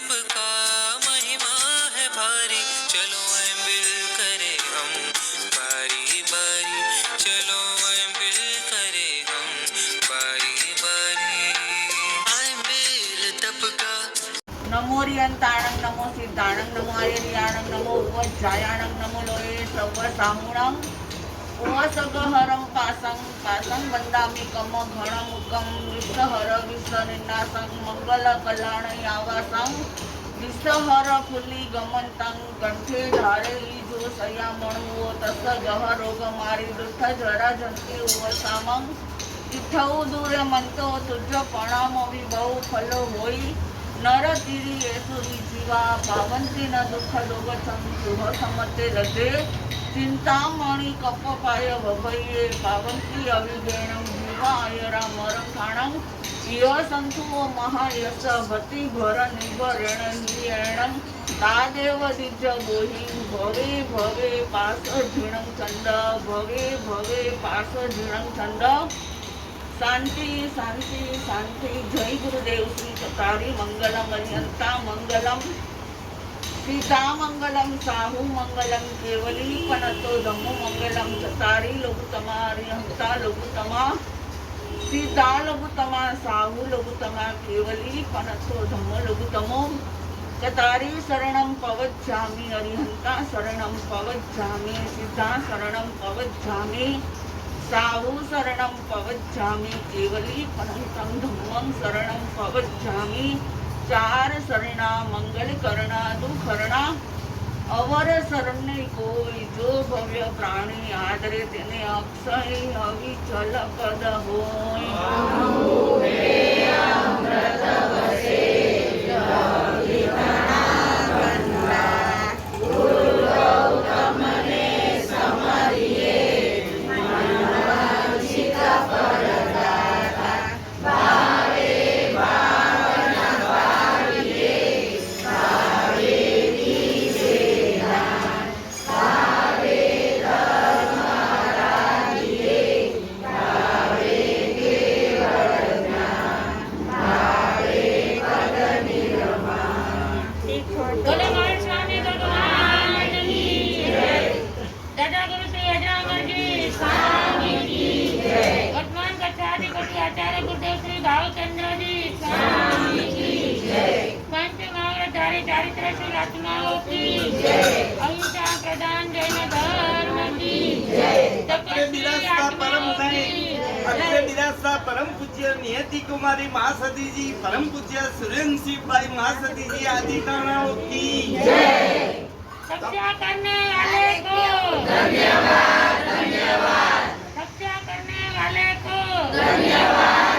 सबका महिमा है भारी चलो एम बिल करे हम बारी बारी चलो एम बिल करे हम बारी बारी एम बिल तबका नमो रियंताणं नमो सिद्धाणं नमो आयरियाणं नमो उपजायाणं नमो लोये सर्वसामुणं ઉવસગહરં પાસંગ પાસંગ વંદામિ કમ ઘણમુકમ વિષહર વિષનિનાસં મંગલ કલ્યાણ આવાસંગ વિષહર ફુલી ગમંતંગ કંઠે ધારે ઈજો સયામણુઓ તસ ગહ રોગ મારી દુઃખ જરા જંતી ઉવસામં ઈઠૌ દૂરે મંતો તુજ પ્રણામ વિભવ ફલો હોય નર તીરી એસુરી જીવા પાવંતી ન દુઃખ દોગ સમ શુભ સમતે રતે ચિંતામણી કપપાય વભયે પાવંતી અવિગેણમ જીવાય મરખાણમ ય સંતુઓ મહાયસ ભતિ ભર નિભરેણ હિયેણમ. તાદેવ દિજ બોહિ ભવે ભવે પાસ ઝીણમ છંદ, ભવે ભવે પાસ ઝીણમ છંદ. શાંતિ શાંતિ શાંતિ, જય ગુરુદેવ શ્રી ચતારી મંગલમ અન્યંતા મંગલમ. સીતા મંગલમ સાહુ મંગલમ કેવલી પનતો દમો મંગલમ ચતારી લઘુતમા અરિહંતા લઘુતમા સીતા લઘુતમા સાહુ લઘુતમા કેવલી પનતો ધમો લઘુતમો ચતારી શરણમ પવજ્જામી અરિહંતા શરણમ પવજ્જામી સીતા શરણમ પવજ્જામી સાહુ શરણમ પવજ્જામી કેવલી પનંતમ ધમ્મમ શરણમ પવજ્જામિ ચાર શરણા, મંગલ કરણા દુખરણા અવર શરણને કોઈ જો ભવ્ય પ્રાણી આદરે તેને અક્ષય અવિચલ પદ હોય. શ્રી અજામરજી સ્વામી કી જય વર્તમાન કથાધિ કવિ આચાર્ય ગુરુદેવ શ્રી ભાવચંદ્રજી સ્વામી કી જય પંચ મહાવ્રધારી ચારિત્ર શ્રી આત્માઓ કી જય અહિંસા પ્રદાન જૈન ધર્મ કી જય તપસ્વી પરમ પૂજ્ય સુરેન્દ્રસિંહભાઈ મા સતીજી આદિ કી જય. સત્યા કરને વાલે કો ધન્યવાદ ધન્યવાદ. સત્યા ધન્યવાદ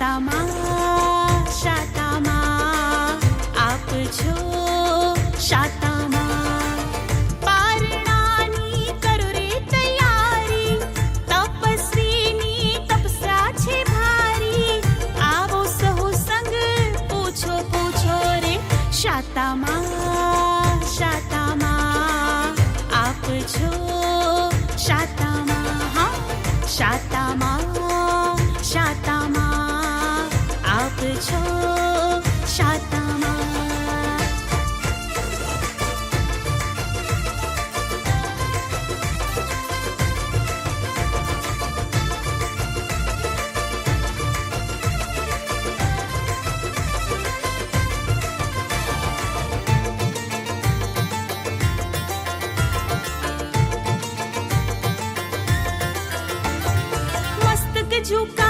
तामा शातामा आप छो pede.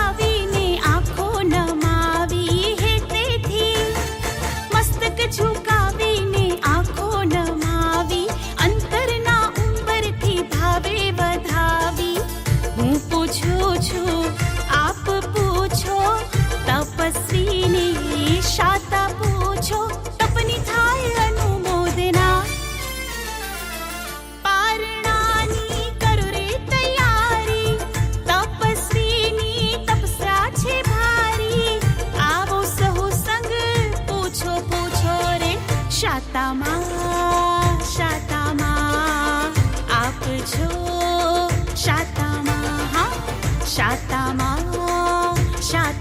শাতামা শাতামা আপছো শাতামা শাতামা শাতা